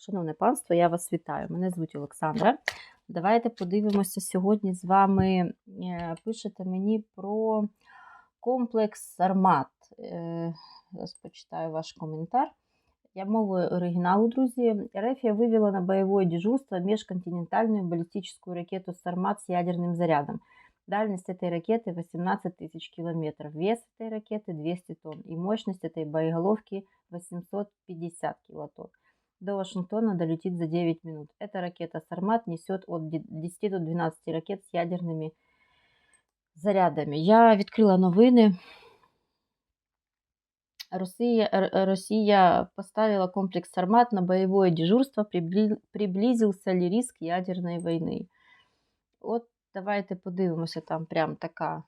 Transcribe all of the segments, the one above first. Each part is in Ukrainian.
Шановне панство, я вас вітаю. Мене звуть Олександра. Давайте подивимося сьогодні з вами. е, Пишете мені про комплекс Сармат. Е, Зараз почитаю ваш коментар. Я мовою оригіналу, друзі. Рефія вывела на боевое дежурство межконтинентальную баллистическую ракету «Сармат» с ядерным зарядом. Дальность этой ракеты 18 тысяч километров, вес этой ракеты 200 тонн и мощность этой боеголовки 850 килотонн. До Вашингтона долетит за 9 минут. Эта ракета «Сармат» несет от 10 до 12 ракет с ядерными зарядами. Я відкрила новини. Росія, Р- Росія поставила комплекс «Сармат» на боевое дежурство. Прибли- Приблизился ли риск ядерної війни? От давайте подивимося, там прям така.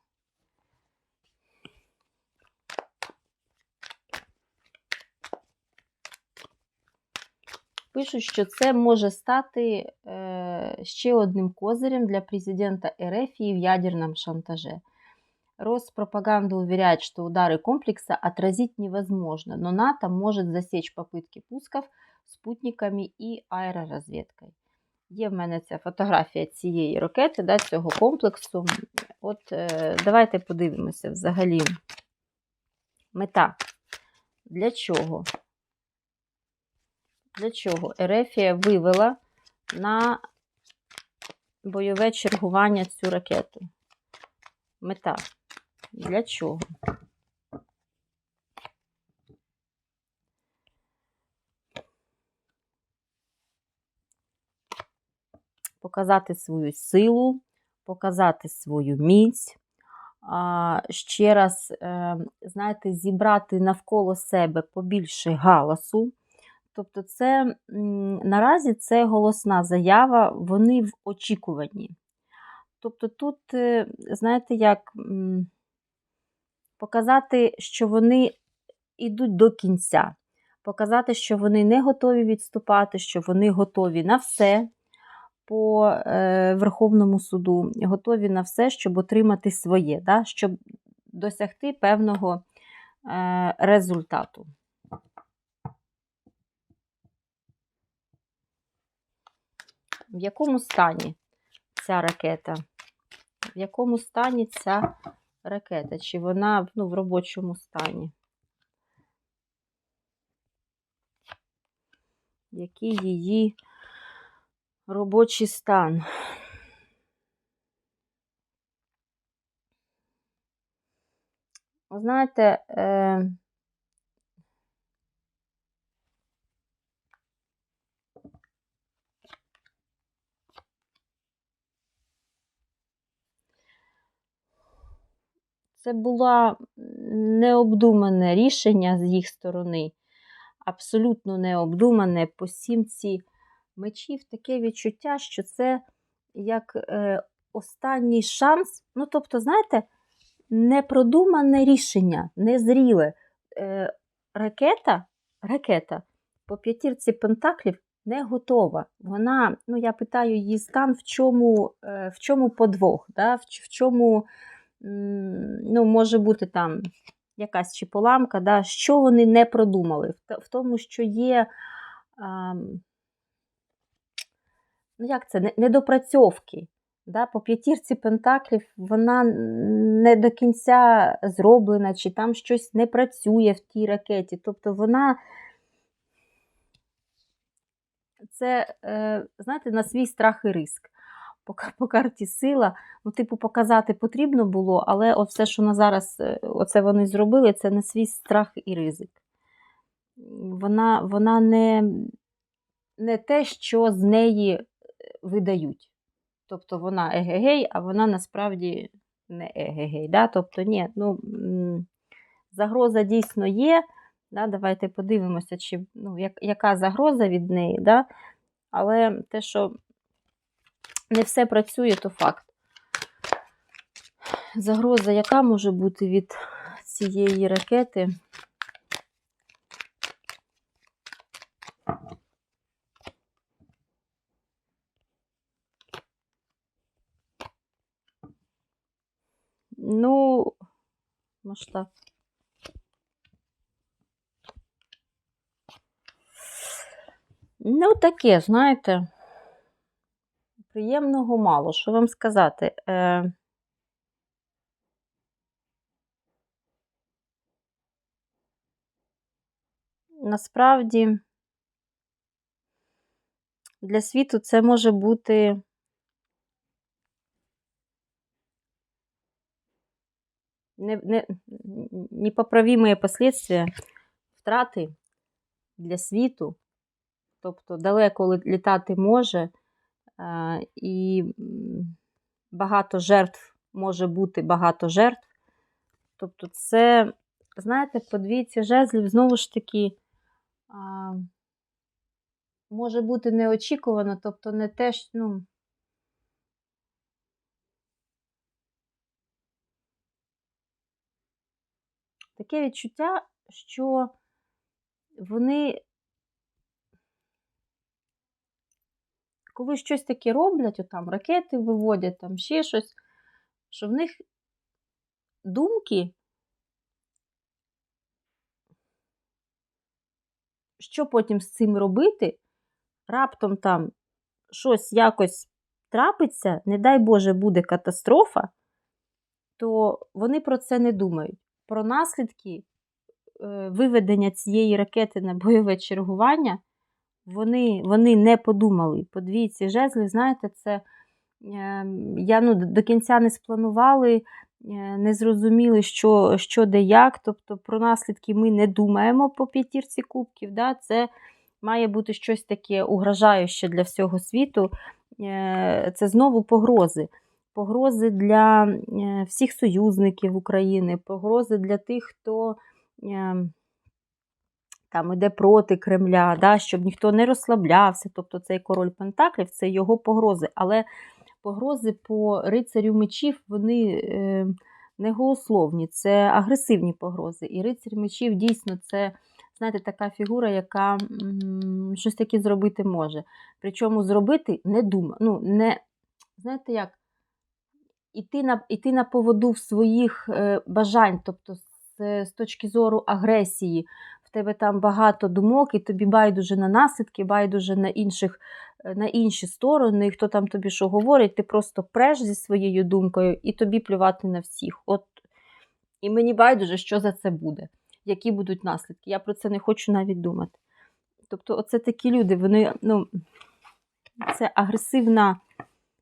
Пишуть, що це може стати е, ще одним козирем для президента РФ в ядерном шантаже. Роспропаганда уверяет, что удары комплекса отразить невозможно, но НАТО может засечь попытки пусков спутниками і аеророзвідкою. Є в мене ця фотографія цієї ракети, да, цього комплексу. От е, давайте подивимося взагалі. Мета. Для чого? Для чого Ерефія вивела на бойове чергування цю ракету? Мета. Для чого? Показати свою силу, показати свою міць. Ще раз, е, знаєте, зібрати навколо себе побільше галасу. Тобто, це наразі це голосна заява, вони в очікуванні. Тобто, тут, е, знаєте, як показати, що вони йдуть до кінця, показати, що вони не готові відступати, що вони готові на все по е, Верховному суду, готові на все, щоб отримати своє, да? щоб досягти певного е, результату. В якому стані ця ракета? В якому стані ця ракета? Чи вона ну, в робочому стані? Який її робочий стан? Знаєте, е, це було необдумане рішення з їх сторони, абсолютно необдумане по сімці мечів таке відчуття, що це як е, останній шанс. Ну, тобто, знаєте, непродумане рішення, незріле. Е, ракета, ракета по п'ятірці пентаклів не готова. Вона, ну я питаю її стан, в чому, е, в чому подвох, да? в, чому ну, може бути там якась чи поламка, да? що вони не продумали, в, тому, що є. ам, ну як це, недопрацьовки. Да? По п'ятірці пентаклів вона не до кінця зроблена, чи там щось не працює в тій ракеті. Тобто вона це, е, знаєте, на свій страх і риск. По, карті сила, ну, типу, показати потрібно було, але от все, що на зараз е, оце вони зробили, це на свій страх і ризик. Вона, вона не, не те, що з неї е, видають. Тобто вона егегей, а вона насправді не егегей. Да? Тобто, ні, ну, загроза дійсно є. Да? Давайте подивимося, чи, ну, як, яка загроза від неї. Да? Але те, що не все працює, то факт. Загроза, яка може бути від цієї ракети? Ну, масштаб. Ну, таке, знаєте, приємного мало. Що вам сказати? Е, Насправді, для світу це може бути не, не, непоправимые последствия втрати для світу, тобто далеко літати може, і багато жертв може бути багато жертв. Тобто, це, знаєте, по двійці жезлів, знову ж таки, може бути неочікувано, тобто не те, ну, таке відчуття, що вони, коли щось таке роблять, отам ракети виводять, там ще щось, що в них думки, що потім з цим робити, раптом там щось якось трапиться, не дай Боже, буде катастрофа, то вони про це не думають. Про наслідки Е, виведення цієї ракети на бойове чергування, вони вони не подумали. По двійці жезлів, знаєте, це ем, я ну, до кінця не спланували, е, не зрозуміли, що що де як. Тобто про наслідки ми не думаємо по п'ятірці кубків. Да? Це має бути щось таке угрожаюче для всього світу. Е, це знову погрози. Погрози для всіх союзників України, погрози для тих, хто Ем, там іде проти Кремля, да, щоб ніхто не розслаблявся. Тобто цей король Пентаклів це його погрози. Але погрози по рицарю мечів, вони е, не голословні, це агресивні погрози. І рицар мечів дійсно це. Знаєте, така фігура, яка м, щось таке зробити може. Причому зробити не дума. Ну, не, знаєте як, іти на іти на поводу в своїх е, бажань, тобто з точки зору агресії. Тебе там багато думок, і тобі байдуже на наслідки, байдуже на інших, е, на інші сторони, і хто там тобі що говорить, ти просто преш зі своєю думкою і тобі плювати на всіх. От, І мені байдуже, що за це буде, які будуть наслідки. Я про це не хочу навіть думати. Тобто, оце такі люди, вони, ну, це агресивна.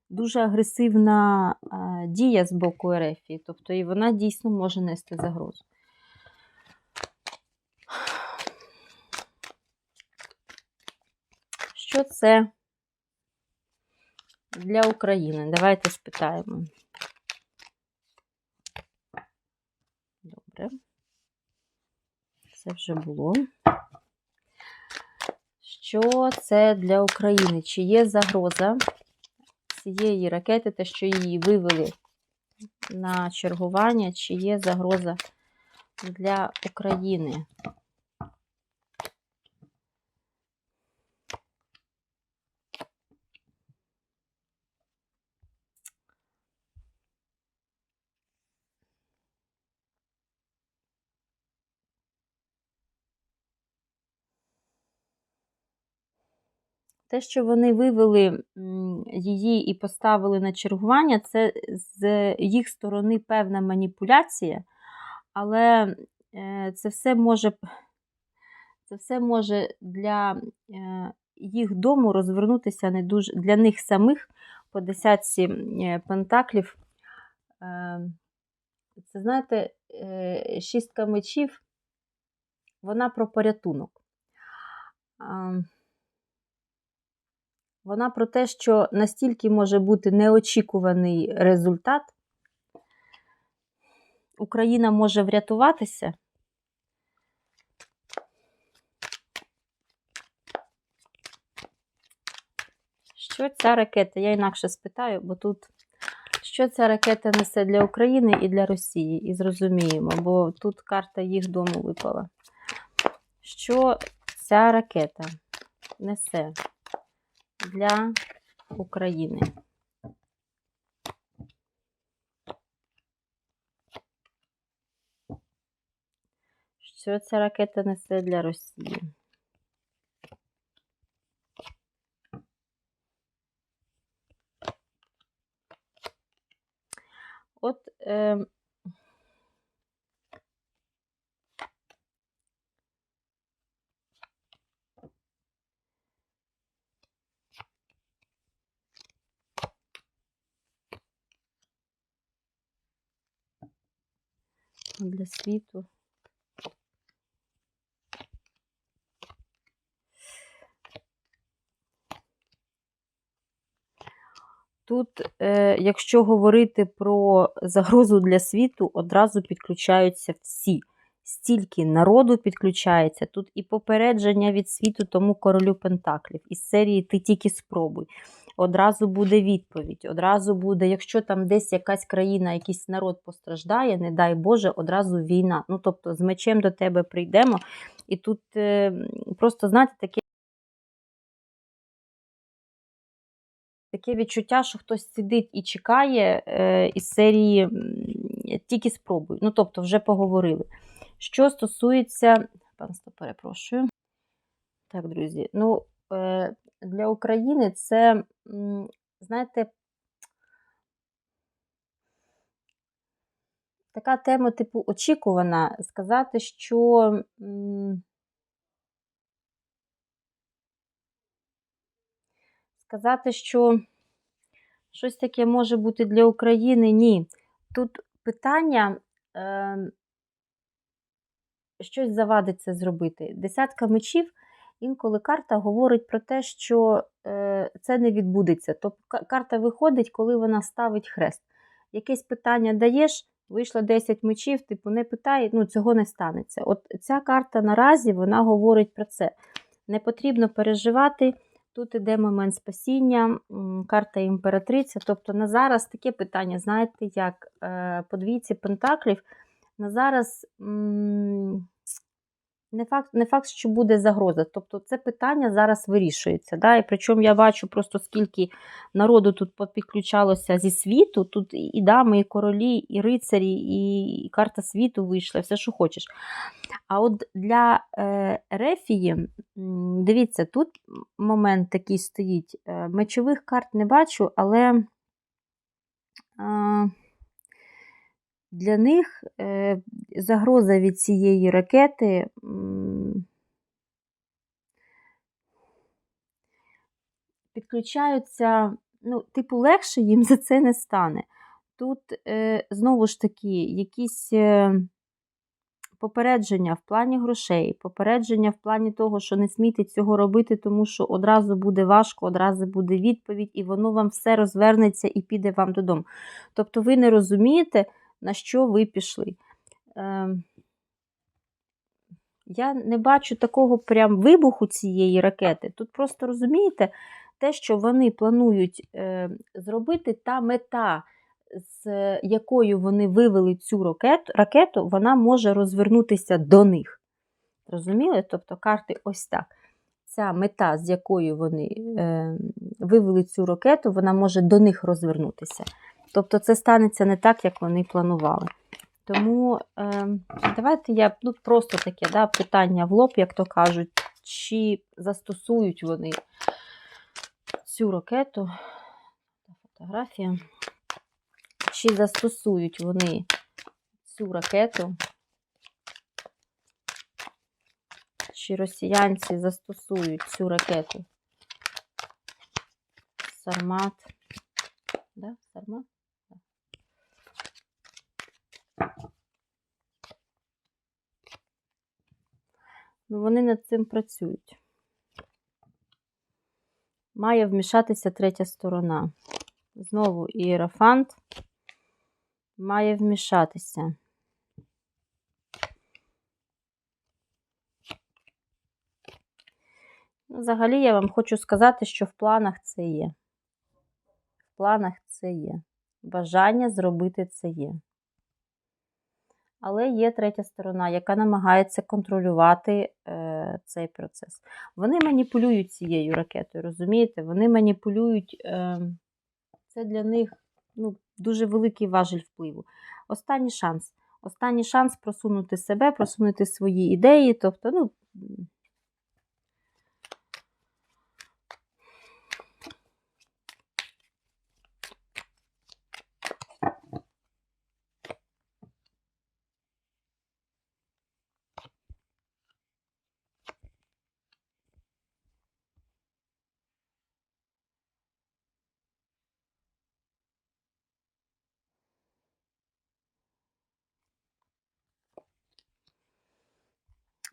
Дуже агресивна а, дія з боку Ерефії, тобто і вона дійсно може нести загрозу. Що це для України? Давайте спитаємо. Добре. Це вже було. Що це для України? Чи є загроза цієї ракети, те, що її вивели на чергування, чи є загроза для України? Те, що вони вивели її і поставили на чергування, це з їх сторони певна маніпуляція, але е, це все може це все може для е, їх дому розвернутися не дуже для них самих по десятці е, пентаклів. Це, знаєте, шістка мечів, вона про порятунок. Вона про те, що настільки може бути неочікуваний результат, Україна може врятуватися. Що ця ракета? Я інакше спитаю, бо тут що ця ракета несе для України і для Росії, і зрозуміємо, бо тут карта їх дому випала. Що ця ракета несе для України. Що ця ракета несе для Росії? От е, для світу. Тут, е, якщо говорити про загрозу для світу, одразу підключаються всі. Стільки народу підключається. Тут і попередження від світу тому королю Пентаклів. Із серії Ти тільки спробуй. Одразу буде відповідь. Одразу буде, якщо там десь якась країна, якийсь народ постраждає, не дай Боже, одразу війна. Ну, тобто, з мечем до тебе прийдемо. І тут е, просто, знаєте, таке. Таке відчуття, що хтось сидить і чекає е, із серії тільки спробуй. Ну, тобто, вже поговорили. Що стосується. Панство, перепрошую. Так, друзі, ну, е, для України це, знаєте, така тема, типу, очікувана. Сказати, що. Сказати, що щось таке може бути для України, ні. Тут питання, е, щось завадить це зробити. Десятка мечів, інколи карта говорить про те, що е, це не відбудеться. Тобто карта виходить, коли вона ставить хрест. Якесь питання даєш, вийшло 10 мечів, типу не питай, ну цього не станеться. От ця карта наразі вона говорить про це. Не потрібно переживати. Тут іде момент спасіння, карта імператриця. Тобто на зараз таке питання, знаєте, як е, по двійці пентаклів, на зараз не факт, не факт, що буде загроза. Тобто це питання зараз вирішується. Да? І причому я бачу просто скільки народу тут підключалося зі світу. Тут і дами, і королі, і рицарі, і карта світу вийшла, все, що хочеш. А от для е, Рефії, дивіться, тут момент такий стоїть. Е, мечових карт не бачу, але. Е, для них е, загроза від цієї ракети підключаються, ну, типу, легше їм за це не стане. Тут, е, знову ж таки, якісь е, попередження в плані грошей, попередження в плані того, що не смійте цього робити, тому що одразу буде важко, одразу буде відповідь, і воно вам все розвернеться і піде вам додому. Тобто, ви не розумієте на що ви пішли. Е, Я не бачу такого прям вибуху цієї ракети. Тут просто розумієте, те, що вони планують е, зробити, та мета, з якою вони вивели цю ракету, ракету, вона може розвернутися до них. Розуміли? Тобто карти ось так. Ця мета, з якою вони е, вивели цю ракету, вона може до них розвернутися. Тобто це станеться не так, як вони планували. Тому е, давайте я ну, просто таке да, питання в лоб, як то кажуть, чи застосують вони цю ракету, фотографія, чи застосують вони цю ракету, чи росіянці застосують цю ракету Сармат. Да? Сармат? Вони над цим працюють. Має вмішатися третя сторона. Знову ієрофант має вмішатися. Ну, Взагалі, я вам хочу сказати, що в планах це є. В планах це є. Бажання зробити це є. Але є третя сторона, яка намагається контролювати е, цей процес. Вони маніпулюють цією ракетою, розумієте? Вони маніпулюють, е, це для них ну, дуже великий важель впливу. Останній шанс. Останній шанс просунути себе, просунути свої ідеї. Тобто, ну,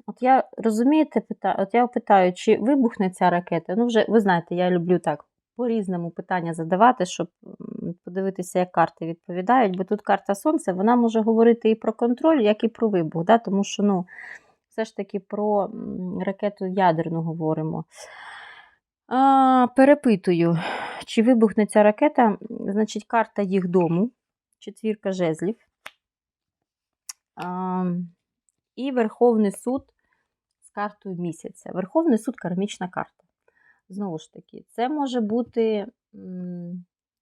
От я розумієте, питаю, от я питаю, чи вибухне ця ракета? Ну, вже ви знаєте, я люблю так по-різному питання задавати, щоб подивитися, як карти відповідають. Бо тут карта Сонця, вона може говорити і про контроль, як і про вибух. Да? Тому що, ну, все ж таки про ракету ядерну говоримо. А, перепитую, чи вибухне ця ракета? Значить, карта їх дому, четвірка жезлів. А, і Верховний суд картою місяця. Верховний суд кармічна карта. Знову ж таки, це може бути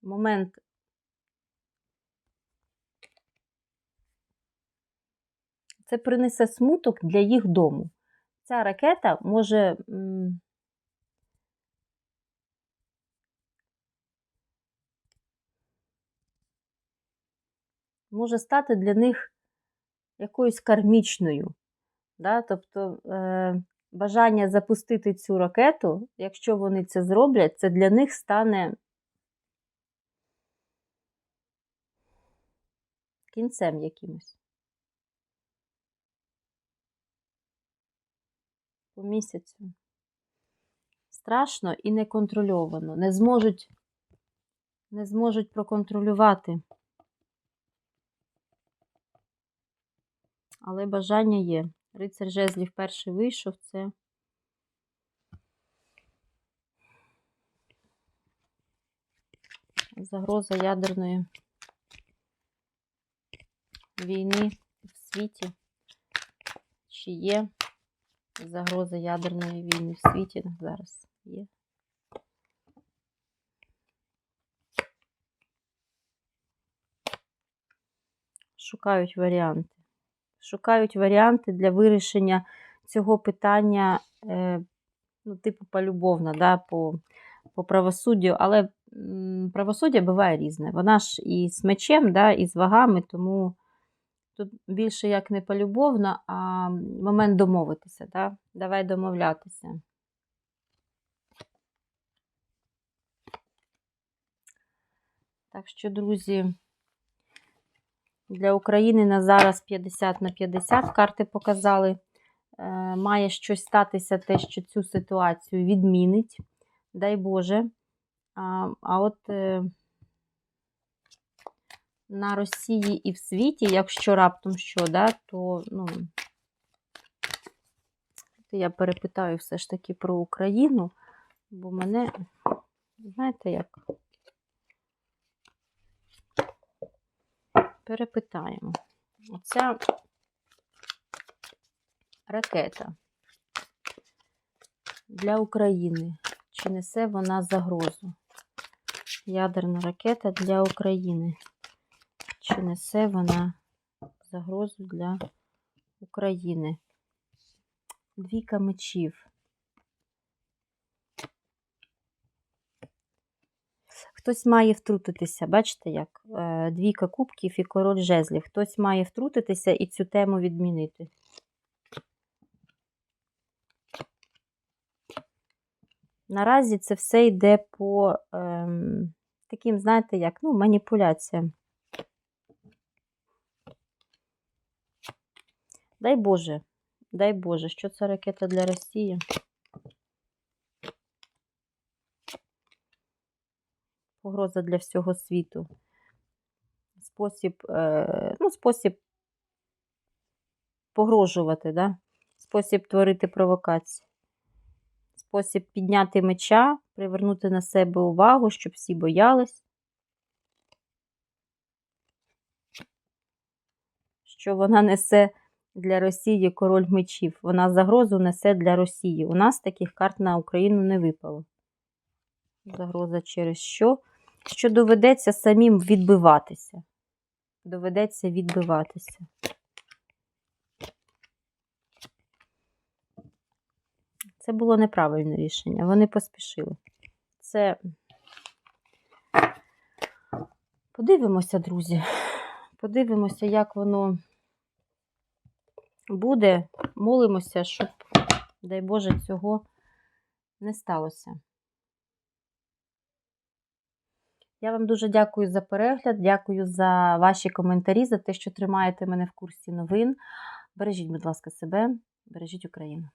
момент. Це принесе смуток для їх дому. Ця ракета може. може стати для них якоюсь кармічною. Да? Тобто е, бажання запустити цю ракету, якщо вони це зроблять, це для них стане кінцем якимось. По місяцю. Страшно і неконтрольовано. Не зможуть, не зможуть проконтролювати. Але бажання є. Рицар жезлів перший вийшов, це загроза ядерної війни в світі. Чи є загроза ядерної війни в світі зараз є? Шукають варіанти. Шукають варіанти для вирішення цього питання, е, ну, типу, полюбовно, да, по, по правосуддю, але правосуддя буває різне. Вона ж і з мечем, да, і з вагами, тому тут більше як не полюбовно, а момент домовитися. Да? Давай домовлятися. Так що, друзі, для України на зараз 50 на 50 карти показали. Е, Має щось статися, те, що цю ситуацію відмінить. Дай Боже. А, от е, на Росії і в світі, якщо раптом що, да, то ну, я перепитаю все ж таки про Україну, бо мене, знаєте як? Перепитаємо. Оця ракета для України. Чи несе вона загрозу? Ядерна ракета для України. Чи несе вона загрозу для України? Двійка мечів. Хтось має втрутитися, бачите, як Е, двійка кубків і король жезлів. Хтось має втрутитися і цю тему відмінити. Наразі це все йде по ем, таким, знаєте, як, ну, маніпуляціям. Дай Боже, дай Боже, що це ракета для Росії? Погроза для всього світу. Спосіб, е, ну, спосіб погрожувати, да? спосіб творити провокації. Спосіб підняти меча, привернути на себе увагу, щоб всі боялись. Що вона несе для Росії король мечів. Вона загрозу несе для Росії. У нас таких карт на Україну не випало. Загроза через що? Що доведеться самим відбиватися. Доведеться відбиватися. Це було неправильне рішення. Вони поспішили. Це. Подивимося, друзі. Подивимося, як воно буде. Молимося, щоб, дай Боже, цього не сталося. Я вам дуже дякую за перегляд, дякую за ваші коментарі, за те, що тримаєте мене в курсі новин. Бережіть, будь ласка, себе, Бережіть Україну.